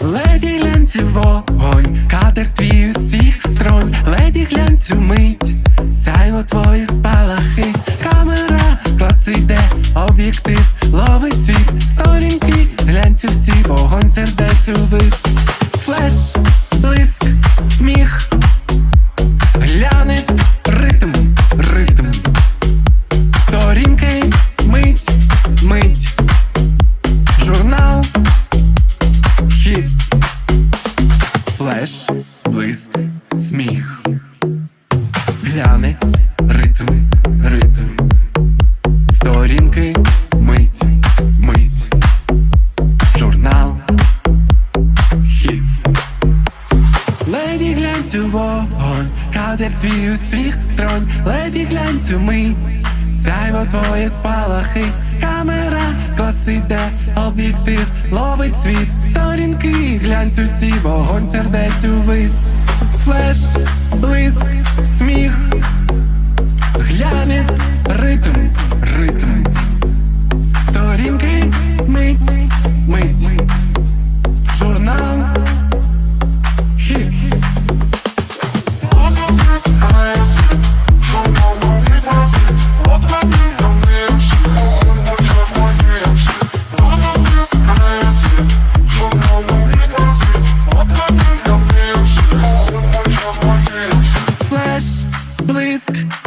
Леді глянцю вогонь, кадр твій усіх тронь, леді глянцю мить, сяйво твої спалахи, камера, клац іде, об'єктив, ловить світ, сторінки, глянцю всі, вогонь сердецю вис, флеш, блиск, сміх, глянець, ритм, ритм, сторінки, мить, мить, журнал, хіт. Леді глянцю вогонь, кадр твій усіх тронь, леді глянцю мить, сяйво твоє спалахи, камера, клас іде, об'єктив, ловить світ, сторінки, глянь усі, вогонь сердець увис, флеш, блиск, сміх, глянець, ритм, ритм, сторінки, мить, мить. Please.